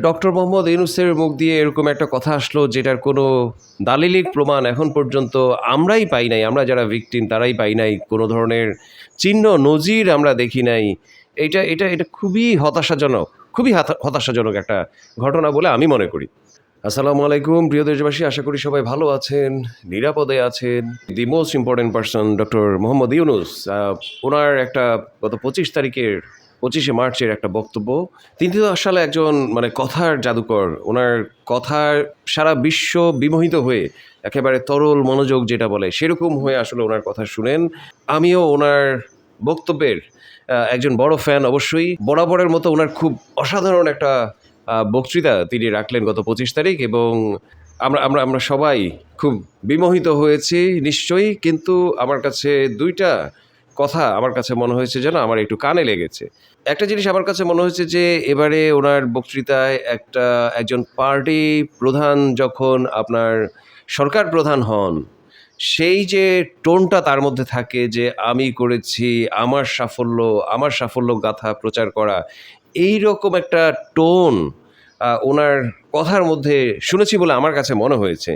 Doctor Mohammad ইউনুসের মুখ দিয়ে এরকম একটা কথা আসলো যেটার কোনো দালিলিক প্রমাণ এখন পর্যন্ত আমরাই পাই নাই। আমরা যারা ভিকটিম তারাই পাই নাই। কোনো ধরনের চিহ্ন, নজির আমরা দেখি নাই। এটা এটা এটা খুবই হতাশাজনক, খুবই হাতা- হতাশাজনক একটা ঘটনা বলে আমি মনে করি। আসসালামু আলাইকুম, প্রিয় দেশবাসী, আশা করি সবাই ভালো আছেন, নিরাপদে আছেন। The most important person doctor Mohammad Yunus ওনার একটা গত পঁচিশ তারিখের পঁচিশে মার্চের একটা বক্তব্য। তিনি তো আসলে একজন মানে কথার জাদুকর, ওনার কথার সারা বিশ্ব বিমোহিত হয়ে একেবারে তরল মনোযোগ যেটা বলে সেরকম হয়ে আসলে ওনার কথা শুনেন। আমিও ওনার বক্তব্যের একজন বড় ফ্যান অবশ্যই। বরাবরের মতো ওনার খুব অসাধারণ একটা বক্তৃতা তিনি রাখলেন গত পঁচিশ তারিখ এবং আমরা আমরা আমরা সবাই খুব বিমোহিত হয়েছি নিশ্চয়ই। কিন্তু আমার কাছে দুইটা কথা আমার কাছে মনে হয়েছে যেন আমার একটু কানে লেগেছে। একটা জিনিস আমার কাছে মনে হয়েছে যে, এবারে ওনার বক্তৃতায় একটা, একজন পার্টি প্রধান যখন আপনার সরকার প্রধান হন, সেই যে টোনটা তার মধ্যে থাকে যে, আমি করেছি, আমার সাফল্য আমার সাফল্য গাথা প্রচার করা এই রকম একটা টোন ওনার কথার মধ্যে শুনেছি বলে আমার কাছে মনে হয়েছে।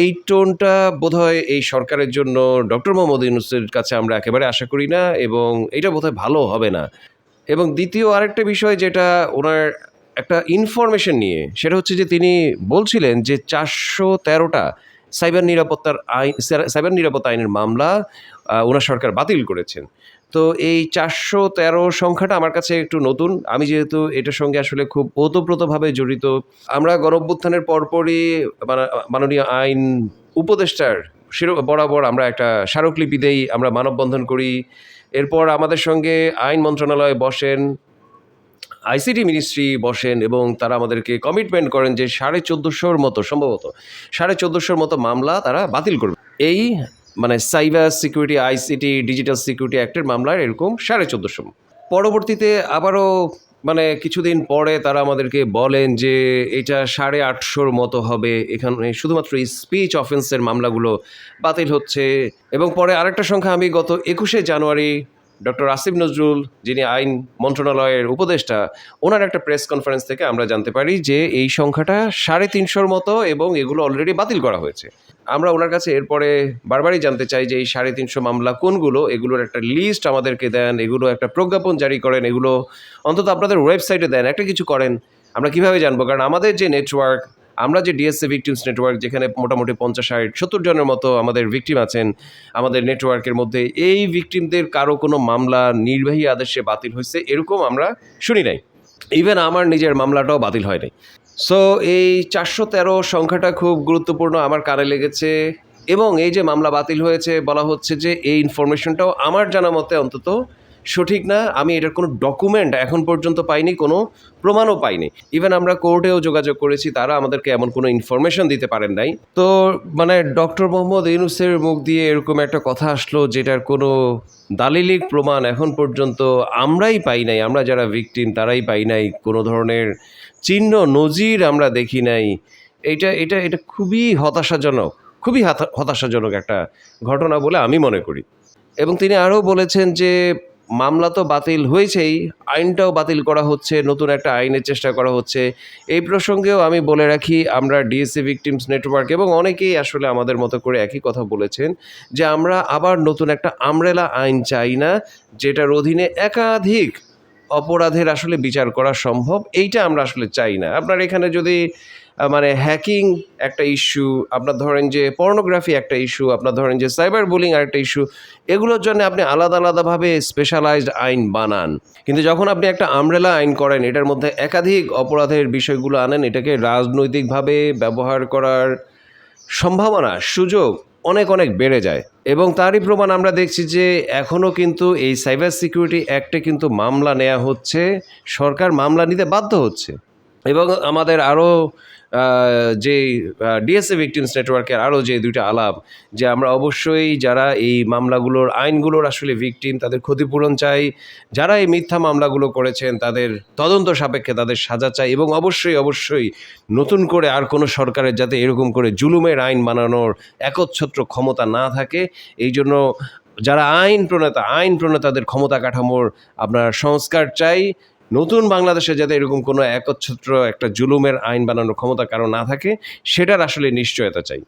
এই টোনটা বোধহয় এই সরকারের জন্য ডক্টর মোহাম্মদ ইউনুসের কাছে আমরা একেবারে আশা করি না এবং এটা বোধহয় ভালো হবে না। এবং দ্বিতীয় আরেকটা বিষয় যেটা ওনার একটা ইনফরমেশন নিয়ে, সেটা হচ্ছে যে তিনি বলছিলেন যে চারশো তেরোটা সাইবার নিরাপত্তার আইন, সাইবার নিরাপত্তা আইনের মামলা ওনার সরকার বাতিল করেছেন। তো এই চারশো তেরো সংখ্যাটা আমার কাছে একটু নতুন। আমি যেহেতু এটার সঙ্গে আসলে খুব ওতপ্রোতভাবে জড়িত, আমরা গণঅভ্যুত্থানের পরপরই মানা- মাননীয় আইন উপদেষ্টার বরাবর আমরা একটা স্মারকলিপি দেই, আমরা মানববন্ধন করি। এরপর আমাদের সঙ্গে আইন মন্ত্রণালয়ে বসেন আইসিটি মিনিস্ট্রি বসেন এবং তারা আমাদেরকে কমিটমেন্ট করেন যে সাড়ে চোদ্দোশোর মতো, সম্ভবত সাড়ে চোদ্দোশোর মতো মামলা তারা বাতিল করবে। এই মানে cyber security ICT digital security অ্যাক্টের মামলার এরকম সাড়ে চোদ্দোশো। পরবর্তীতে আবারও মানে কিছুদিন পরে তারা আমাদেরকে বলেন যে এটা সাড়ে আটশোর মতো হবে, এখানে শুধুমাত্র স্পিচ অফেন্সের মামলাগুলো বাতিল হচ্ছে। এবং পরে আরেকটা সংখ্যা আমি গত একুশে জানুয়ারি ডক্টর আসিফ নজরুল, যিনি আইন মন্ত্রণালয়ের উপদেষ্টা, ওনার একটা প্রেস কনফারেন্স থেকে আমরা জানতে পারি যে এই সংখ্যাটা সাড়ে তিনশোর মতো এবং এগুলো অলরেডি বাতিল করা হয়েছে। আমরা ওনার কাছে এরপরে বারবারই জানতে চাই যে এই সাড়ে তিনশো মামলা কোনগুলো? এগুলোর একটা লিস্ট আমাদেরকে দেন, এগুলো একটা প্রজ্ঞাপন জারি করেন, এগুলো অন্তত আপনাদের ওয়েবসাইটে দেন, একটা কিছু করেন। আমরা কীভাবে জানব? কারণ আমাদের যে নেটওয়ার্ক আমরা যে ডিএসসি ভিকটিমস নেটওয়ার্ক যেখানে মোটামুটি পঞ্চাশ, ষাট, সত্তর জনের মতো আমাদের ভিকটিম আছেন, আমাদের নেটওয়ার্কের মধ্যে, এই ভিকটিমদের কারও কোনো মামলা, নির্বাহী আদেশে বাতিল হয়েছে, এরকম আমরা শুনি নাই। ইভেন আমার নিজের মামলাটাও বাতিল হয় নাই সো এই চারশো তেরো সংখ্যাটা খুব গুরুত্বপূর্ণ আমার কানে লেগেছে এবং এই যে মামলা বাতিল হয়েছে, বলা হচ্ছে যে এই ইনফরমেশনটাও আমার জানা মতে অন্তত সঠিক না, আমি এটার কোনো ডকুমেন্ট এখন পর্যন্ত পাইনি, কোনো প্রমাণও পাইনি। ইভেন আমরা কোর্টেও যোগাযোগ করেছি, তারা আমাদেরকে এমন কোনো ইনফরমেশন দিতে পারেন নাই। তো মানে ডক্টর মোহাম্মদ ইউনুসের মুখ দিয়ে এরকম একটা কথা আসলো, যেটার কোনো দালিলিক প্রমাণ এখন পর্যন্ত আমরাই পাই নাই। আমরা যারা ভিকটিম তারাই পাই নাই। কোনো ধরনের চিহ্ন, নজির আমরা দেখি নাই। এটা এটা এটা খুবই হতাশাজনক, খুবই হাতা- হতাশাজনক একটা ঘটনা বলে আমি মনে করি। এবং তিনি আরও বলেছেন যে মামলা তো বাতিল হয়েছেই, আইনটাও বাতিল করা হচ্ছে, নতুন একটা আইনের চেষ্টা করা হচ্ছে। এই প্রসঙ্গেও আমি বলে রাখি, আমরা ডিএসসি ভিকটিমস নেটওয়ার্ক এবং অনেকেই আসলে আমাদের মতো করে একই কথা বলেছেন যে আমরা আবার নতুন একটা আমরেলা আইন চাই না, যেটার অধীনে একাধিক অপরাধের আসলে বিচার করা সম্ভব, এইটা আমরা আসলে চাই না। আপনার এখানে যদি মানে হ্যাকিং একটা ইস্যু আপনার ধরেন যে পর্নোগ্রাফি একটা ইস্যু আপনার ধরেন যে সাইবার বুলিং আরেকটা ইস্যু এগুলোর জন্য আপনি আলাদা আলাদাভাবে স্পেশালাইজড আইন বানান। কিন্তু যখন আপনি একটা আমরেলা আইন করেন, এটার মধ্যে একাধিক অপরাধের বিষয়গুলো আনেন, এটাকে রাজনৈতিকভাবে ব্যবহার করার সম্ভাবনা, সুযোগ অনেক অনেক বেড়ে যায়। এবং তারই প্রমাণ আমরা দেখছি যে এখনও কিন্তু এই সাইবার সিকিউরিটি অ্যাক্টে কিন্তু মামলা নেওয়া হচ্ছে, সরকার মামলা নিতে বাধ্য হচ্ছে। এবং আমাদের আরও যে ডিএসএ ভিকটিমস নেটওয়ার্কের আরও যে দুইটা আলাপ, যে আমরা অবশ্যই যারা এই মামলাগুলোর আইনগুলোর আসলে ভিকটিম তাদের ক্ষতিপূরণ চাই, যারা এই মিথ্যা মামলাগুলো করেছেন, তাদের তদন্ত সাপেক্ষে তাদের সাজা চাই এবং অবশ্যই অবশ্যই নতুন করে আর কোনো সরকারের যাতে এরকম করে জুলুমের আইন বানানোর একচ্ছত্র ক্ষমতা না থাকে, এই জন্য যারা আইন প্রণেতা, আইন প্রণেতাদের ক্ষমতা কাঠামোর আপনার সংস্কার চাই নতুন বাংলাদেশে যাতে এরকম কোনো একচ্ছত্র একটা জুলুমের আইন বানানোর ক্ষমতা কারও না থাকে, সেটার আসলে নিশ্চয়তা চাই।